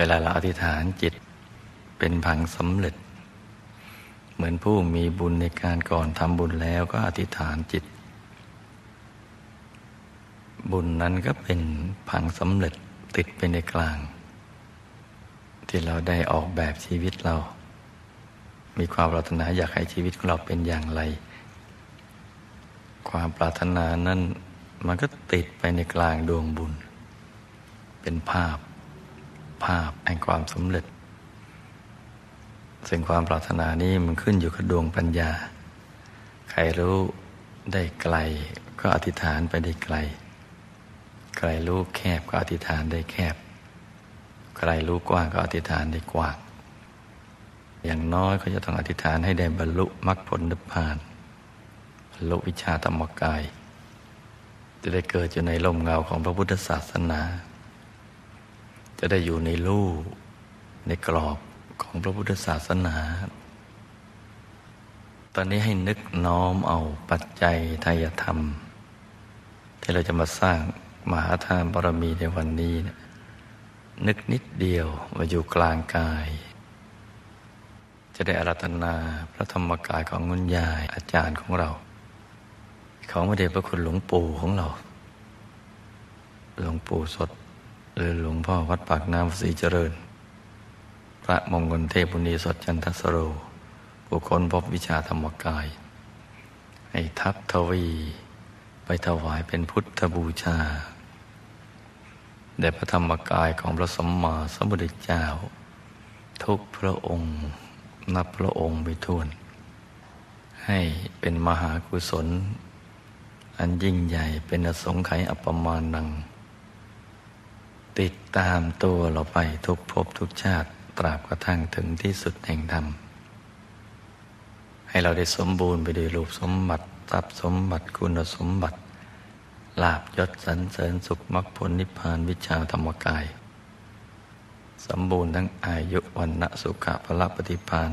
วลาเราอธิษฐานจิตเป็นผังสำเร็จ เหมือนผู้มีบุญในการก่อนทำบุญแล้วก็อธิษฐานจิต บุญนั้นก็เป็นผังสำเร็จติดไปในกลาง ที่เราได้ออกแบบชีวิตเรา มีความปรารถนาอยากให้ชีวิตของเราเป็นอย่างไร ความปรารถนานั้นมันก็ติดไปในกลางดวงบุญ เป็นภาพ ภาพแห่งความสำเร็จ ซึ่งความปรารถนานี้มันขึ้นอยู่กับดวงปัญญา ใครรู้ได้ไกลก็อธิษฐานไปได้ไกล ใครรู้แคบก็อธิษฐานได้แคบ ใครรู้กว้างก็อธิษฐานได้กว้าง อย่างน้อยก็จะต้องอธิษฐานให้ได้บรรลุมรรคผลนิพพานบรรลุวิชาธรรมกาย จะได้เกิดอยู่ในลมเงาของพระพุทธศาสนา จะได้อยู่ในรูในกรอบของพระพุทธศาสนา ตอนนี้ให้นึกน้อมเอาปัจจัยทายธรรม ที่เราจะมาสร้างมหาทานบารมีในวันนี้นะนึกนิดเดียวมาอยู่กลางกาย จะได้อารัธนาพระธรรมกายของงุนยายอาจารย์ของเรา ของพระเดชพระคุณหลวงปู่ของเรา หลวงปู่สด หรือหลวงพ่อวัดปากน้ำศรีเจริญ พระมงคลเทพุณีสดจันทสโรผู้คนพบวิชาธรรมกาย ให้ทัพทวี ไปถวายเป็นพุทธบูชาแด่พระธรรมกายของพระสมมาสมุทธเจ้า ทุกพระองค์นับพระองค์ไปทวน ให้เป็นมหากุศล อันยิ่งใหญ่เป็นอสงไขยอัปมาณัง ติดตามตัวเราไปทุกภพทุกชาติตราบกระทั่งถึงที่สุดแห่งธรรม ให้เราได้สมบูรณ์ไปด้วยรูปสมบัติทรัพย์สมบัติคุณสมบัติลาบยศสรรเสริญสุขมรรคผลนิพพานวิชาธรรมกาย สมบูรณ์ทั้งอายุวันณะสุขะพละปฏิพาน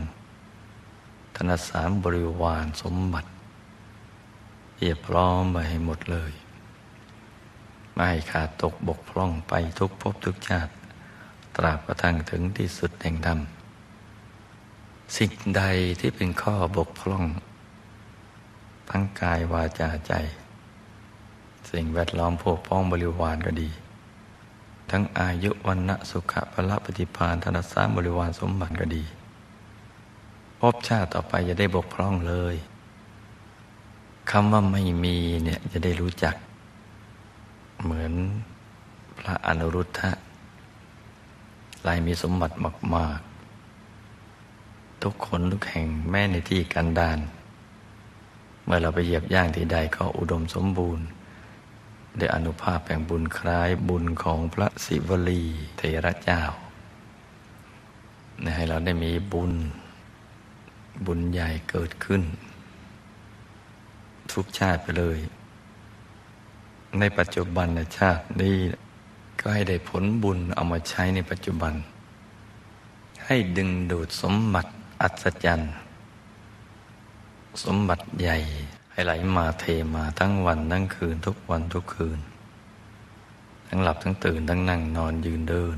ธนสารบริวารสมบัติเพียบพร้อมไปให้หมดเลย ไม่ให้ขาดตกบกพร่องไปทุกภพทุกชาติ ตราบกระทั่งถึงที่สุดแห่งธรรมสิ่งใดที่เป็นข้อบกพร่อง ทั้งกายวาจาใจ สิ่งแวดล้อมพวกพ้องบริวารก็ดี ทั้งอายุวันณะสุขะพละปฏิพานธนสาบริวารสมบัติก็ดีพบชาติต่อไปจะได้บกพร่องเลยคำว่าไม่มีเนี่ยจะได้รู้จัก เหมือนพระอนุรุทธะลายมีสมบัติมาก ๆ ทุกคนทุกแห่งแม้ในที่กันดานเมื่อเราไปเหยียบย่างที่ใดก็อุดมสมบูรณ์ด้วยอนุภาพแห่งบุญคล้ายบุญของพระศิวลีเทระเจ้าให้เราได้มีบุญ บุญใหญ่เกิดขึ้น ทุกชาติไปเลย ในปัจจุบันชาตินี้ก็ให้ได้ผลบุญเอามาใช้ในปัจจุบัน ให้ดึงดูดสมบัติอัศจรรย์ สมบัติใหญ่ให้ไหลมาเทมาทั้งวันทั้งคืนทุกวันทุกคืน ทั้งหลับทั้งตื่นทั้งนั่งนอนยืนเดิน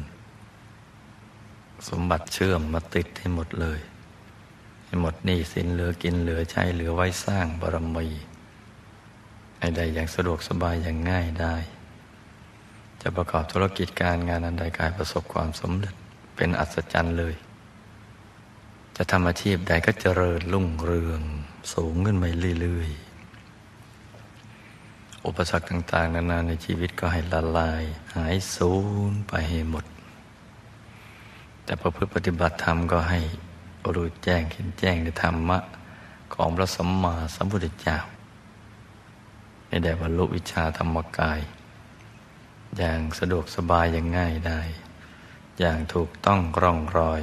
สมบัติเชื่อมมาติดให้หมดเลย ให้หมดหนี้สินเหลือกินเหลือใช้เหลือไว้สร้างบารมี ให้ได้อย่างสะดวกสบายอย่างง่ายได้ จะประกอบธุรกิจการงานอันใดกายประสบความสำเร็จเป็นอัศจรรย์เลย จะทำอาชีพใดก็เจริญรุ่งเรืองสูงขึ้นไปเรื่อยๆ อุปสรรคต่าง ๆ นานาในชีวิตก็ให้ละลาย หายสูญไปให้หมด แต่ประพฤติปฏิบัติธรรมก็ให้รู้แจ้งเห็นแจ้งในธรรมะของพระสัมมาสัมพุทธเจ้า ในแด่บรรลุวิชาธรรมกาย อย่างสะดวกสบายอย่างง่ายได้ อย่างถูกต้องร่องรอย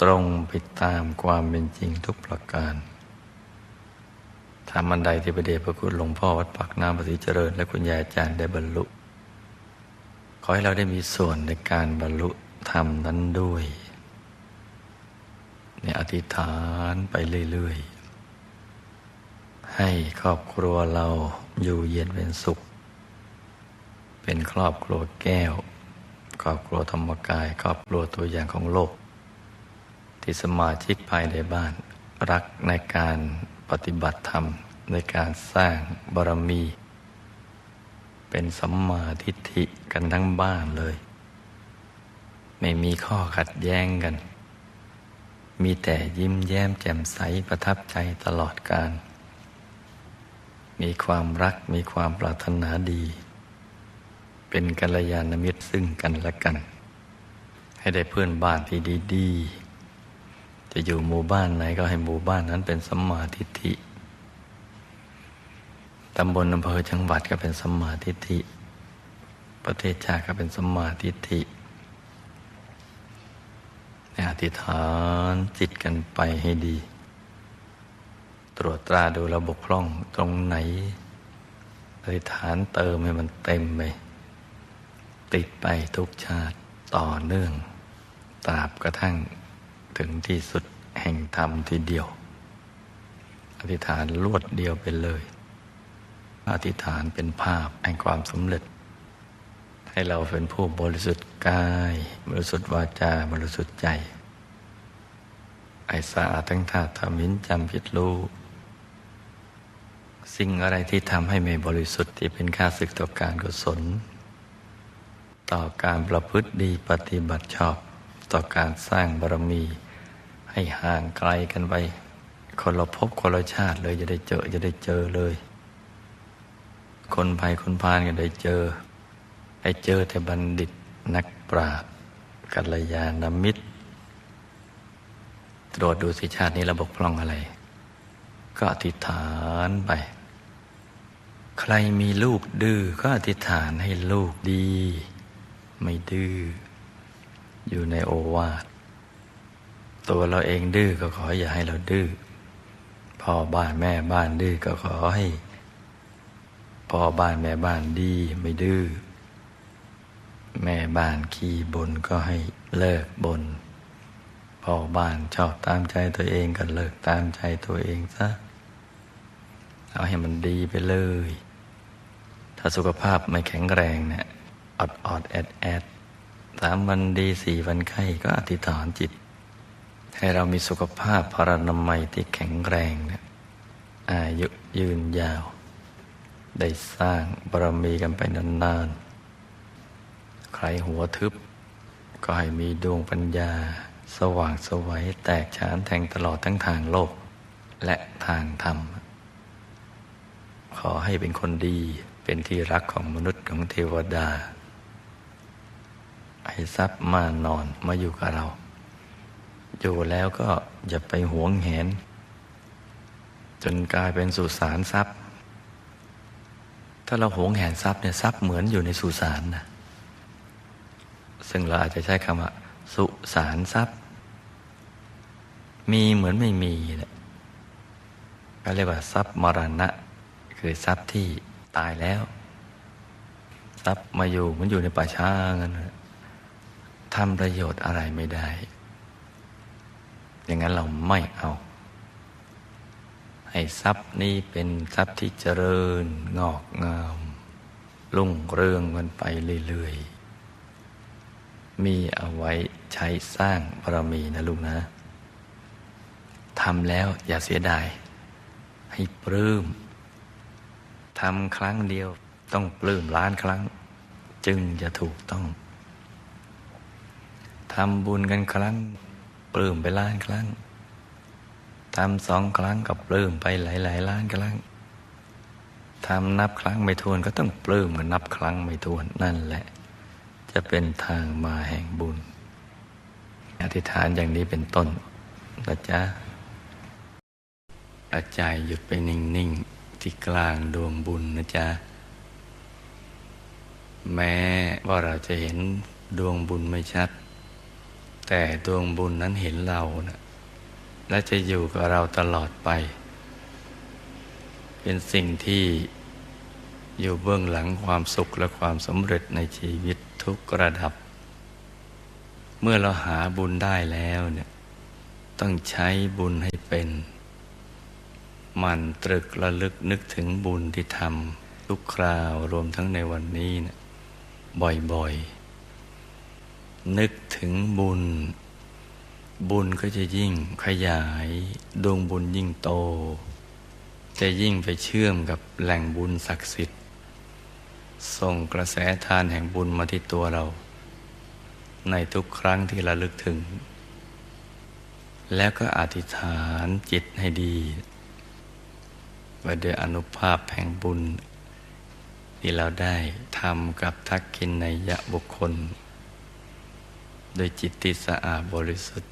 ตรงไปตามความเป็นจริงทุกประการทำมันใดที่ประเดชพระคุณหลวงพ่อวัดปากน้ำปฏิเจริญ และคุณยายอาจารย์ได้บรรลุ ขอให้เราได้มีส่วนในการบรรลุธรรมนั้นด้วยในอธิษฐานไปเรื่อย ๆ ให้ครอบครัวเรา อยู่เย็นเป็นสุข เป็นครอบครัวแก้ว ครอบครัวธรรมกาย ครอบครัวตัวอย่างของโลก ที่สมาชิกภายในบ้าน รักในการปฏิบัติธรรมในการสร้างบารมี เป็นสัมมาทิฏฐิกันทั้งบ้านเลย ไม่มีข้อขัดแย้งกัน มีแต่ยิ้มแย้มแจ่มใสประทับใจตลอดการ มีความรักมีความปรารถนาดี เป็นกัลยาณมิตรซึ่งกันและกัน ให้ได้เพื่อนบ้านที่ดีๆ จะอยู่หมู่บ้านไหนก็ให้หมู่บ้านนั้นเป็นสัมมาทิฏฐิตำบลอำเภอจังหวัดก็เป็นสัมมาทิฏฐิ ประเทศชาติก็เป็นสัมมาทิฏฐิอธิษฐานจิตกันไปให้ดี ตรวจตราดูระบบคล่องตรงไหนอธิฐานเติมให้มันเต็มไป ติดไปทุกชาติต่อเนื่อง ตราบกระทั่งถึงที่สุดแห่งธรรมทีเดียว อธิษฐานลวดเดียวไปเลย อธิษฐานเป็นภาพแห่งความสำเร็จ ให้เราเป็นผู้บริสุทธิ์กาย บริสุทธิ์วาจา บริสุทธิ์ใจ ไอสะอาดทั้งธาตุทำมินจำผิดรู้ สิ่งอะไรที่ทำให้ไม่บริสุทธิ์ที่เป็นค่าศึกต่อการกุศล ต่อการประพฤติดีปฏิบัติชอบ ต่อการสร้างบารมี ให้ห่างไกลกันไป คนเราพบคนละชาติเลยจะได้เจอจะได้เจอเลย คนภัยคนพานกันได้เจอ ให้เจอแต่บัณฑิตนักปราชญ์กัลยาณมิตร ตรวจดูสิชาตินี้ระบบพร่องอะไร ก็อธิษฐานไป ใครมีลูกดื้อก็อธิษฐานให้ลูกดี ไม่ดื้ออยู่ในโอวาทตัวเราเองดื้อก็ขออย่าให้เราดื้อพ่อบ้านแม่บ้านดื้อก็ขอให้ พ่อบ้านแม่บ้านดีไม่ดื้อแม่บ้านขี้บนก็ให้เลิกบนพ่อบ้านชอบตามใจตัวเองก็เลิกตามใจตัวเองซะเอาให้มันดีไปเลย ถ้าสุขภาพไม่แข็งแรงเนี่ยอดอดแอดแอดสามวันดีสี่วันไข้ก็อธิษฐานจิต ให้เรามีสุขภาพพรรณนามัยที่แข็งแรงเนี่ยอายุยืนยาว ได้สร้างบารมีกันไปนานๆ ใครหัวทึบ ก็ให้มีดวงปัญญา สว่างสวัยแตกฉานแทงตลอดทั้งทางโลก และทางธรรม ขอให้เป็นคนดี เป็นที่รักของมนุษย์ของเทวดา ให้ทรัพย์มานอนมาอยู่กับเรา อยู่แล้วก็อย่าไปหวงแหน จนกลายเป็นสุสานทรัพย์ ถ้าเราหวงแหนทรัพย์เนี่ยทรัพย์เหมือนอยู่ในสุสานนะซึ่งเราอาจจะใช้คำว่า สุสานทรัพย์ มีเหมือนไม่มีเนี่ยก็เรียกว่าทรัพย์มรณะ คือทรัพย์ที่ ตายแล้วทรัพย์มาอยู่มันอยู่ในป่าช้างันทำประโยชน์อะไรไม่ได้ อย่างนั้นเราไม่เอา ให้ทรัพย์นี้เป็นทรัพย์ที่เจริญงอกงามรุ่งเรืองมันไปเรื่อยๆ มีเอาไว้ใช้สร้างบารมีนะลูกนะทำแล้วอย่าเสียดาย ให้ปลื้ม ทำครั้งเดียวต้องปลื้มล้านครั้ง จึงจะถูกต้องทำบุญกันครั้ง ปลื้มไปล้านครั้งทำสองครั้งกับปลื้มไปหลายๆล้านครั้งทำนับครั้งไม่ทวนก็ต้องปลื้มกันนับครั้งไม่ทวนนั่นแหละ จะเป็นทางมาแห่งบุญ อธิษฐานอย่างนี้เป็นต้นนะจ๊ะอาใจหยุดไปนิ่งๆ ที่กลางดวงบุญนะจ๊ะ แม้ว่าเราจะเห็นดวงบุญไม่ชัด แต่ดวงบุญนั้นเห็นเรานะและจะอยู่กับเราตลอดไป เป็นสิ่งที่อยู่เบื้องหลังความสุขและความสำเร็จในชีวิตทุกระดับ เมื่อเราหาบุญได้แล้วเนี่ยต้องใช้บุญให้เป็น มันตรึกระลึกนึกถึงบุญที่ทำทุกคราวรวมทั้งในวันนี้นะบ่อยนึกถึงบุญ บุญก็จะยิ่งขยายดวงบุญยิ่งโต จะยิ่งไปเชื่อมกับแหล่งบุญศักดิ์สิทธิ์ ส่งกระแสทานแห่งบุญมาที่ตัวเรา ในทุกครั้งที่ระลึกถึง แล้วก็อธิษฐานจิตให้ดี ว่าด้วยอนุภาพแห่งบุญ ที่เราได้ทำกับทักกินในยะบุคคล โดยจิตที่สะอาดบริสุทธิ์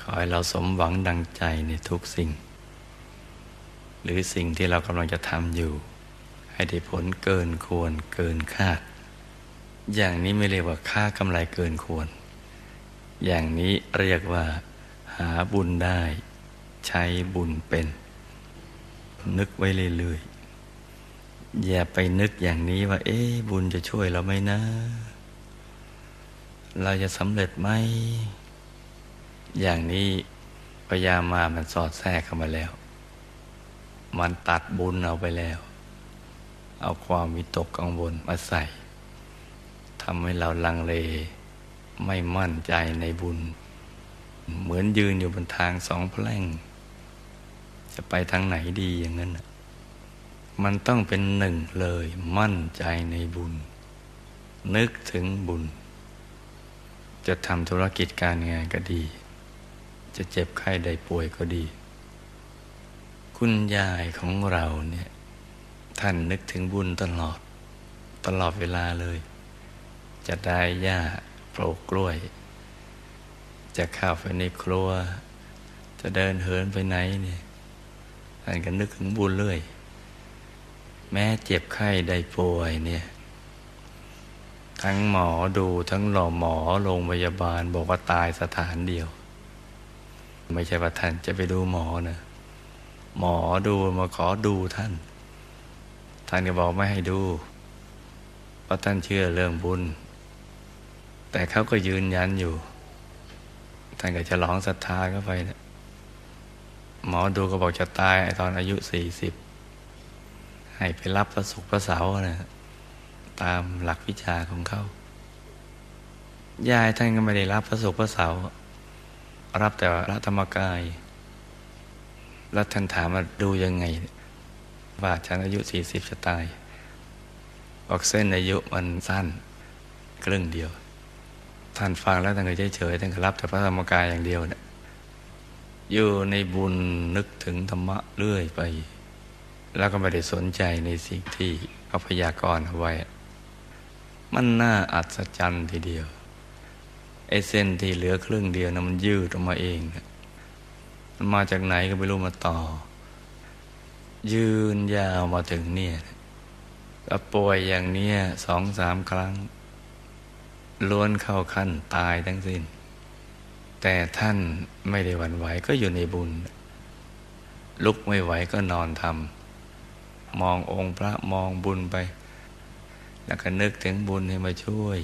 ขอให้เราสมหวังดังใจในทุกสิ่ง หรือสิ่งที่เรากำลังจะทำอยู่ ให้ได้ผลเกินควรเกินคาด อย่างนี้ไม่เรียกว่าค่ากำไรเกินควร อย่างนี้เรียกว่าหาบุญได้ใช้บุญเป็น นึกไว้เรื่อยๆอย่าไปนึกอย่างนี้ว่า เอ๊ะบุญจะช่วยเราไหมนะ เราจะสำเร็จไหม อย่างนี้พยามมามันสอดแทรกเข้ามาแล้ว มันตัดบุญเอาไปแล้ว เอาความวิตกกังวลมาใส่ทำให้เราลังเล ไม่มั่นใจในบุญ เหมือนยืนอยู่บนทางสองแพร่ง จะไปทางไหนดีอย่างนั้นมันต้องเป็นหนึ่งเลยมั่นใจในบุญ นึกถึงบุญ จะทำธุรกิจการงานก็ดี จะเจ็บไข้ได้ป่วยก็ดี คุณยายของเราเนี่ยท่านนึกถึงบุญตลอด ตลอดเวลาเลย จะได้หญ้าปลูกกล้วย จะเข้าไปในครัว จะเดินเหินไปไหนเนี่ย ท่านก็นึกถึงบุญเลยแม้เจ็บไข้ได้ป่วยเนี่ย ทั้งหมอดูทั้งหล่อหมอโรงพยาบาลบอกว่าตายสถานเดียว ไม่ใช่ว่าท่านจะไปดูหมอนะหมอดูมาขอดูท่าน ท่านก็บอกไม่ให้ดูเพราะท่านเชื่อเรื่องบุญ แต่เขาก็ยืนยันอยู่ ท่านก็จะร้องศรัทธาเข้าไปนะ หมอดูก็บอกจะตายตอนอายุสี่สิบให้ไปรับพระสุขพระเสาร์นะตามหลักวิชาของเขายายท่านก็ไม่ได้รับพระสุขพระเสาร์รับแต่พระธรรมกาย แล้วท่านถามว่าดูยังไง ว่าฉันอายุสี่สิบจะตายบอกเส้นอายุมันสั้นครึ่งเดียว ท่านฟังแล้วท่านก็เฉยๆท่านก็รับแต่พระธรรมกายอย่างเดียวเนะี่ย อยู่ในบุญนึกถึงธรรมะเรื่อยไป แล้วก็ไม่ได้สนใจในสิ่งที่เขาพยากรณ์เอาไว้ มันน่าอัศจรรย์ทีเดียวไอ้เส้นที่เหลือครึ่งเดียวนะมันยืดออกมาเองนะมันมาจากไหนก็ไม่รู้มาต่อ ยืนยาวมาถึงเนี่ยก็ป่วยอย่างเนี้ยสองสามครั้งล้วนเข้าขั้นตายทั้งสิ้น แต่ท่านไม่ได้หวั่นไหวก็อยู่ในบุญ ลุกไม่ไหวก็นอนทำมององค์พระมองบุญไป แล้วก็นึกถึงบุญให้มาช่วย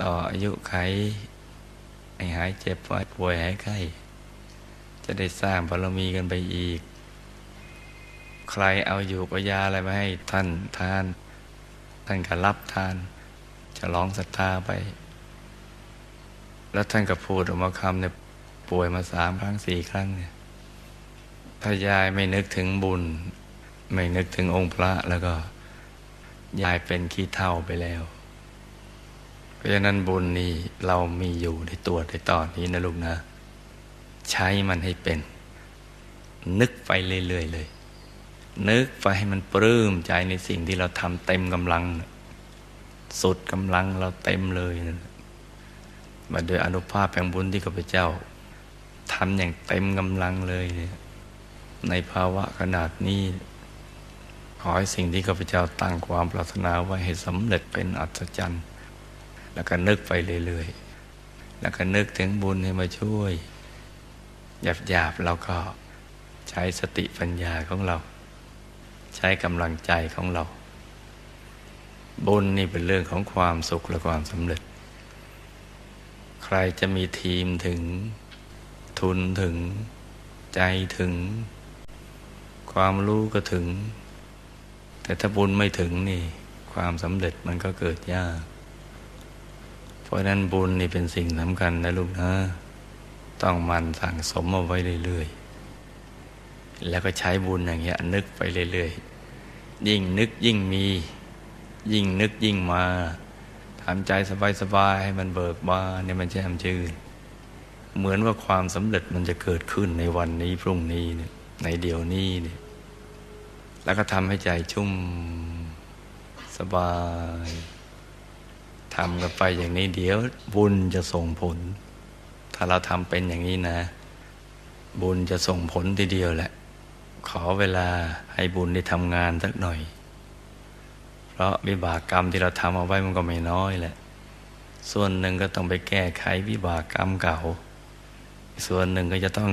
ต่ออายุไขให้หายเจ็บป่วยหายไข้จะได้สร้างบารมีกันไปอีก ใครเอาอยู่ปยาอะไรมาให้ท่านทาน ท่านก็รับทานจะร้องศรัทธาไป แล้วท่านก็พูดออกมาคำเนี่ยป่วยมาสามครั้งสี่ครั้งเนี่ยถ้ายายไม่นึกถึงบุญ ไม่นึกถึงองค์พระแล้วก็ยายเป็นขี้เท่าไปแล้ว เพราะฉะนั้นบุญนี่เรามีอยู่ในตัวในตอนนี้นะลูกนะ ใช้มันให้เป็น นึกไปเรื่อยๆเลย นึกไปให้มันปลื้มใจในสิ่งที่เราทำเต็มกำลัง สุดกำลังเราเต็มเลยนะ มาโดยอนุภาพแห่งบุญที่ข้าพเจ้าทำอย่างเต็มกำลังเลยเนี่ยในภาวะขนาดนี้ ขอให้สิ่งที่ข้าพเจ้าตั้งความปรารถนาไว้ให้สำเร็จเป็นอัศจรรย์ แล้วก็นึกไปเรื่อยๆ แล้วก็นึกถึงบุญให้มาช่วย หยาบๆเราก็ใช้สติปัญญาของเรา ใช้กำลังใจของเรา บุญนี่เป็นเรื่องของความสุขและความสำเร็จ ใครจะมีทีมถึง ทุนถึง ใจถึง ความรู้ก็ถึง แต่ถ้าบุญไม่ถึงนี่ ความสำเร็จมันก็เกิดยาก เพราะฉะนั้นบุญนี่เป็นสิ่งสำคัญนะลูกนะต้องมันสั่งสมเอาไว้เรื่อยๆ แล้วก็ใช้บุญอย่างเงี้ย นึกไปเรื่อยๆ ยิ่งนึกยิ่งมี ยิ่งนึกยิ่งมา ทำใจสบายๆให้มันเบิกบานเนี่ยมันแจ่มชื่นเหมือนว่าความสำเร็จมันจะเกิดขึ้นในวันนี้พรุ่งนี้เนี่ยในเดี๋ยวนี้เนี่ยแล้วก็ทำให้ใจชุ่มสบายทำกันไปอย่างนี้เดี๋ยวบุญจะส่งผล ถ้าเราทำเป็นอย่างนี้นะ บุญจะส่งผลทีเดียวแหละ ขอเวลาให้บุญได้ทำงานสักหน่อย เพราะวิบากกรรมที่เราทำเอาไว้มันก็ไม่น้อยแหละ ส่วนหนึ่งก็ต้องไปแก้ไขวิบากกรรมเก่า ส่วนหนึ่งก็จะต้อง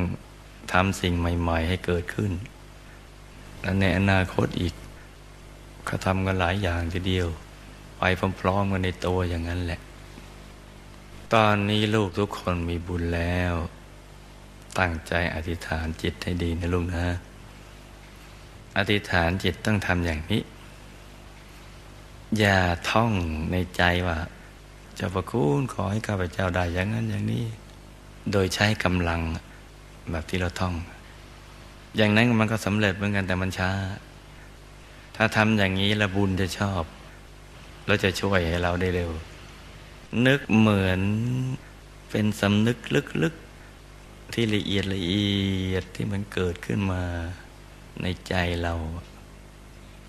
ทำสิ่งใหม่ ๆ ให้เกิดขึ้น และในอนาคตอีกเขาทำกันหลายอย่างทีเดียว ไปพร้อมๆกันในตัวอย่างนั้นแหละ ตอนนี้ลูกทุกคนมีบุญแล้ว ตั้งใจอธิษฐานจิตให้ดีนะลูกนะ อธิษฐานจิตต้องทำอย่างนี้ อย่าท่องในใจว่าเจ้าประคุณขอให้ข้าพเจ้าได้อย่างนั้นอย่างนี้ โดยใช้กำลังแบบที่เราท่อง อย่างนั้นมันก็สำเร็จเหมือนกันแต่มันช้า ถ้าทำอย่างนี้ล้วบุญจะชอบ แล้วจะช่วยให้เราได้เร็ว นึกเหมือนเป็นสำนึกลึกๆที่ละเอียดละเอียดที่มันเกิดขึ้นมาในใจเรา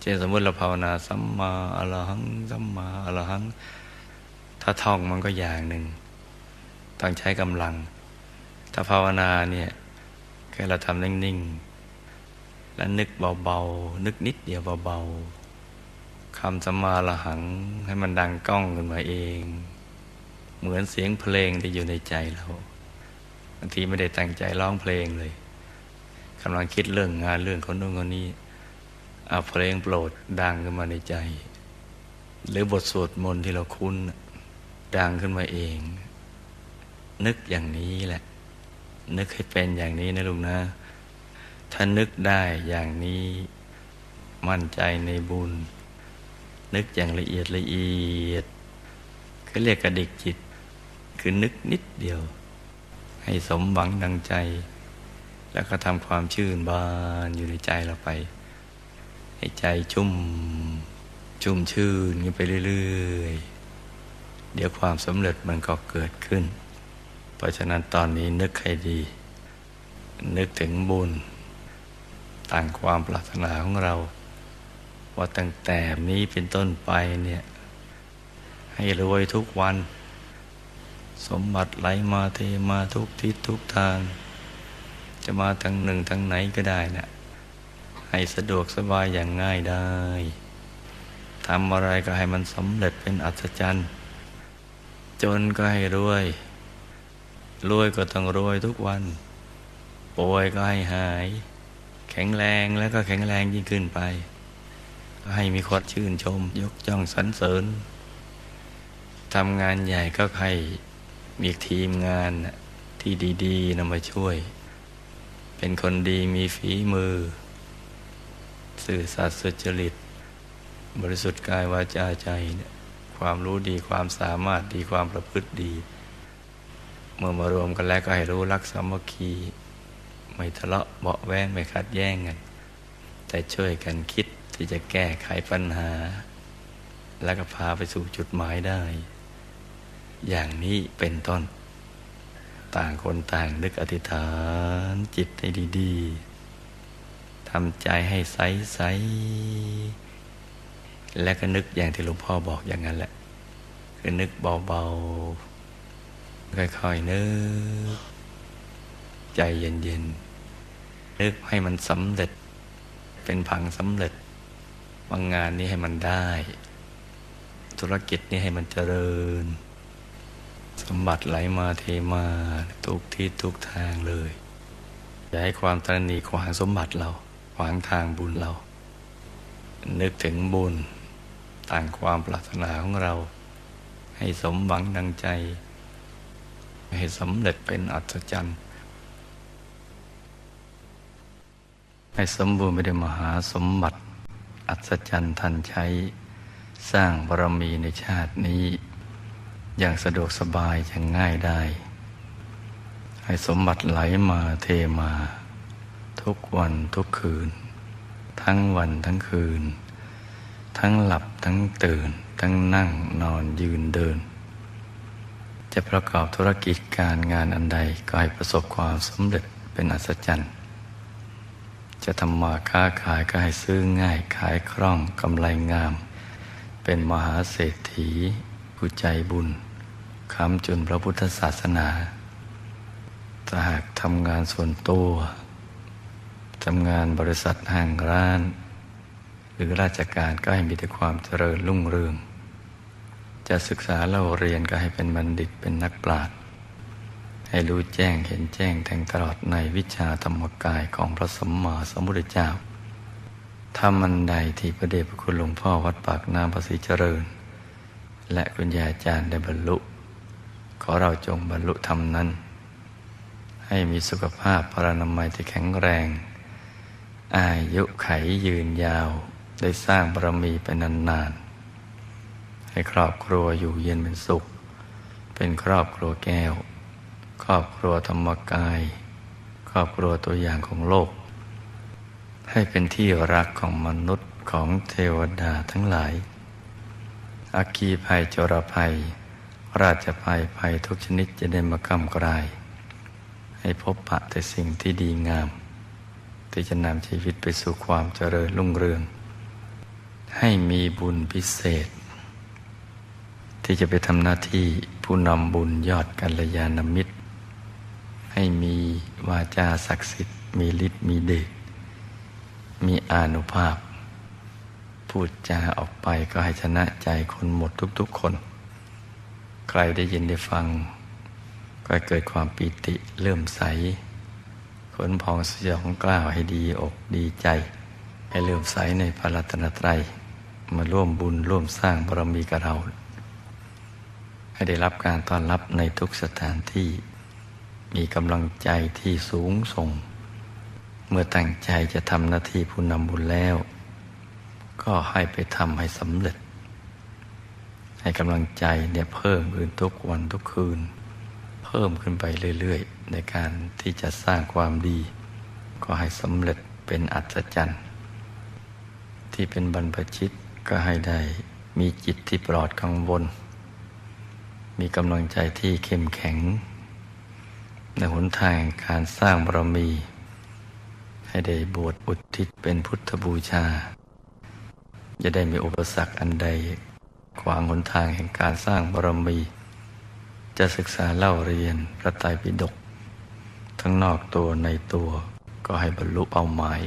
ช่นสมมติเราภาวนาสัมมาอรหังสัมมาอรหัง ถ้าท่องมันก็อย่างหนึ่งต้องใช้กำลัง ถ้าภาวนาเนี่ยแค่เราทำนิ่งๆ และนึกเบาๆ นึกนิดเดียวเบาๆคำสัมมาอรหังให้มันดังก้องขึ้นมาเอง เหมือนเสียงเพลงที่อยู่ในใจเราบางทีไม่ได้ตั้งใจร้องเพลงเลยกำลังคิดเรื่องงานเรื่องคนนู้นคนนี้ เอาเพลงโปรดดังขึ้นมาในใจ หรือบทสวดมนต์ที่เราคุ้น ดังขึ้นมาเอง นึกอย่างนี้แหละ นึกให้เป็นอย่างนี้นะลุงนะ ถ้านึกได้อย่างนี้ มั่นใจในบุญ นึกอย่างละเอียดละเอียดเขาเรียกกระดิกจิต คือนึกนิดเดียว ให้สมหวังดังใจ แล้วก็ทำความชื่นบานอยู่ในใจเราไป ให้ใจชุ่ม ชุ่มชื่นกันไปเรื่อยๆ เดี๋ยวความสำเร็จมันก็เกิดขึ้น เพราะฉะนั้นตอนนี้นึกให้ดี นึกถึงบุญต่างความปรารถนาของเรา ว่าตั้งแต่นี้เป็นต้นไปเนี่ย ให้รวยทุกวัน สมบัติไหลมาเทมาทุกทิศทุกทาง จะมาทางหนึ่งทางไหนก็ได้นะ ให้สะดวกสบายอย่างง่ายได้ทำอะไรก็ให้มันสำเร็จเป็นอัศจรรย์ จนก็ให้รวย รวยก็ต้องรวยทุกวัน ป่วยก็ให้หาย แข็งแรงแล้วก็แข็งแรงยิ่งขึ้นไป ก็ให้มีคนชื่นชม ยกย่องสรรเสริญทำงานใหญ่ก็ให้มีทีมงานที่ดี ๆนำมาช่วย เป็นคนดีมีฝีมือ สื่อสัตย์สุจริต บริสุทธิ์กายวาจาใจเนี่ยความรู้ดีความสามารถดีความประพฤติดี เมื่อมารวมกันแล้วก็ให้รู้รักสามัคคี ไม่ทะเลาะเบาแวงไม่ขัดแย้งกันแต่ช่วยกันคิดที่จะแก้ไขปัญหา แล้วก็พาไปสู่จุดหมายได้ อย่างนี้เป็นต้น ต่างคนต่างนึกอธิษฐานจิตให้ดี ๆำใจให้ใสๆและก็นึกอย่างที่หลวงพ่อบอกอย่างนั้นแหละ คือนึกเบาๆค่อยๆนึก ใจเย็นๆนึกให้มันสำเร็จ เป็นผังสำเร็จบางงานนี้ให้มันได้ ธุรกิจนี้ให้มันเจริญ สมบัติไหลมาเทมาทุกที่ทุกทางเลย อย่าให้ความตรณีขวางสมบัติเรา ขวางทางบุญเรา นึกถึงบุญต่างความปรารถนาของเรา ให้สมหวังดังใจ ให้สำเร็จเป็นอัศจรรย์ ให้สมบูรณ์ไปด้วยมหาสมบัติ อัศจรรย์ทันใช้ สร้างบารมีในชาตินี้ อย่างสะดวกสบายอย่างง่ายได้ ให้สมบัติไหลมาเทมา ทุกวันทุกคืน ทั้งวันทั้งคืน ทั้งหลับทั้งตื่น ทั้งนั่งนอนยืนเดิน จะประกอบธุรกิจการงานอันใดก็ให้ประสบความสำเร็จเป็นอัศจรรย์ จะทำมาค้าขายก็ให้ซื้อง่ายขายคล่องกำไรงาม เป็นมหาเศรษฐีผู้ใจบุญคำจุนพระพุทธศาสนาถ้าหากทำงานส่วนตัว ทำงานบริษัทห้างร้าน หรือราชการก็ให้มีแต่ความเจริญรุ่งเรือง จะศึกษาเล่าเรียนก็ให้เป็นบัณฑิตเป็นนักปราชญ์ให้รู้แจ้งเห็นแจ้งแทงตลอดในวิชาธรรมกายของพระสัมมาสัมพุทธเจ้าทำมันใดที่พระเดชพระคุณหลวงพ่อวัดปากน้ำภาษีเจริญ และคุณยาอาจารย์ได้บรรลุ ขอเราจงบรรลุธรรมนั้น ให้มีสุขภาพพรานามัยที่แข็งแรง อายุไขยืนยาว ได้สร้างบารมีไปนานๆ ให้ครอบครัวอยู่เย็นเป็นสุข เป็นครอบครัวแก้ว ครอบครัวธรรมกาย ครอบครัวตัวอย่างของโลก ให้เป็นที่รักของมนุษย์ของเทวดาทั้งหลาย อาคีภัยจรภัย ราชภัยภัยทุกชนิดจะได้มากำกลาย ให้พบปะแต่สิ่งที่ดีงาม ที่จะนำชีวิตไปสู่ความเจริญรุ่งเรือง ให้มีบุญพิเศษ ที่จะไปทำหน้าที่ผู้นำบุญยอดกัลยาณมิตร ให้มีวาจาศักดิ์สิทธิ์ มีฤทธิ์มีเดชมีอานุภาพ พูดจาออกไปก็ให้ชนะใจคนหมดทุกๆคน ใครได้ยินได้ฟัง ก็เกิดความปีติเลื่อมใส ขนพองสยองกล้าวให้ดีอกดีใจ ให้เลื่อมใสในพระรัตนตรัย มาร่วมบุญร่วมสร้างบารมีกับเรา ให้ได้รับการต้อนรับในทุกสถานที่ มีกำลังใจที่สูงส่ง เมื่อตั้งใจจะทำหน้าที่ผู้นำบุญแล้ว ก็ให้ไปทำให้สำเร็จ ให้กำลังใจเนี่ยเพิ่มขึ้นทุกวันทุกคืน เพิ่มขึ้นไปเรื่อย ๆ ในการที่จะสร้างความดี ก็ให้สำเร็จเป็นอัศจรรย์ ที่เป็นบรรพชิตก็ให้ได้มีจิตที่ปลอดกังวล มีกำลังใจที่เข้มแข็ง ในหนทางการสร้างบารมี ให้ได้บวชอุทิศเป็นพุทธบูชา จะได้มีอุปสรรคอันใดขวางหนทางแห่งการสร้างบารมี จะศึกษาเล่าเรียนพระไตรปิฎกทั้งนอกตัวในตัวก็ให้บรรลุเป้าหมาย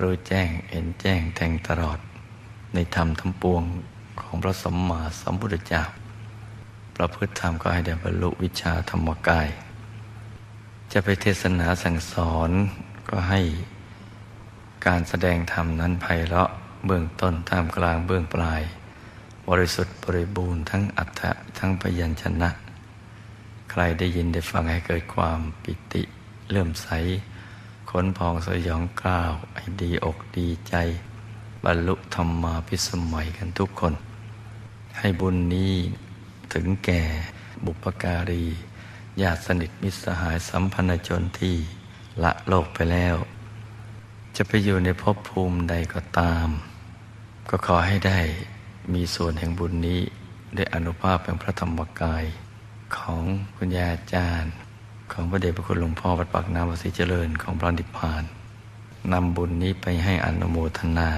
รู้แจ้งเห็นแจ้งแทงตลอด ในธรรมทั้งปวงของพระสัมมาสัมพุทธเจ้าประพฤติธรรมก็ให้ได้บรรลุวิชาธรรมกาย จะไปเทศนาสั่งสอนก็ให้การแสดงธรรมนั้นไพเราะเบื้องต้นท่ามกลางเบื้องปลาย บริสุทธิ์บริบูรณ์ทั้งอัฏฐะทั้งพยัญชนะ ใครได้ยินได้ฟังให้เกิดความปิติเลื่อมใสขนพองสยองกล้าวไอ้ดีอกดีใจ บรรลุธรรมาพิสมัยกันทุกคน ให้บุญนี้ถึงแก่บุปการีญาติสนิทมิตรสหายสัมพันธชนที่ละโลกไปแล้ว จะไปอยู่ในภพภูมิใดก็ตาม ก็ขอให้ได้ มีส่วนแห่งบุญนี้ได้อนุภาพแห่งพระธรรมกาย ของคุณยาอาจารย์ ของพระเดชพระคุณหลวงพ่อวัดปากน้ำวสีเจริญของพระนิพพานนำบุญนี้ไปให้อนุโมทนา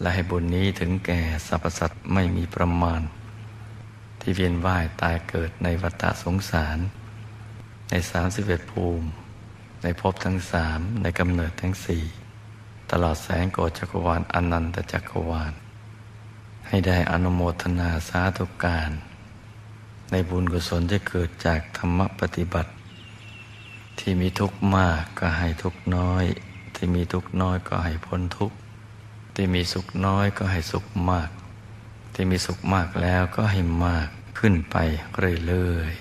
และให้บุญนี้ถึงแก่สรรพสัตว์ไม่มีประมาณ ที่เวียนว่ายตายเกิดในวัฏสงสาร ในสามสิบเอ็ดภูมิ ในภพทั้งสามในกำเนิดทั้งสี่ตลอดแสงโกจักรวาลอนันตจักรวาล ให้ได้อนุโมทนาสาธุการ ในบุญกุศลที่เกิดจากธรรมปฏิบัติ ที่มีทุกข์มากก็ให้ทุกข์น้อย ที่มีทุกข์น้อยก็ให้พ้นทุกข์ที่มีสุขน้อยก็ให้สุขมาก ที่มีสุขมากแล้วก็ให้มากขึ้นไปเรื่อย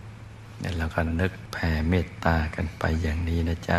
ๆเนี่ยเราก็นึกแผ่เมตตากันไปอย่างนี้นะจ๊ะ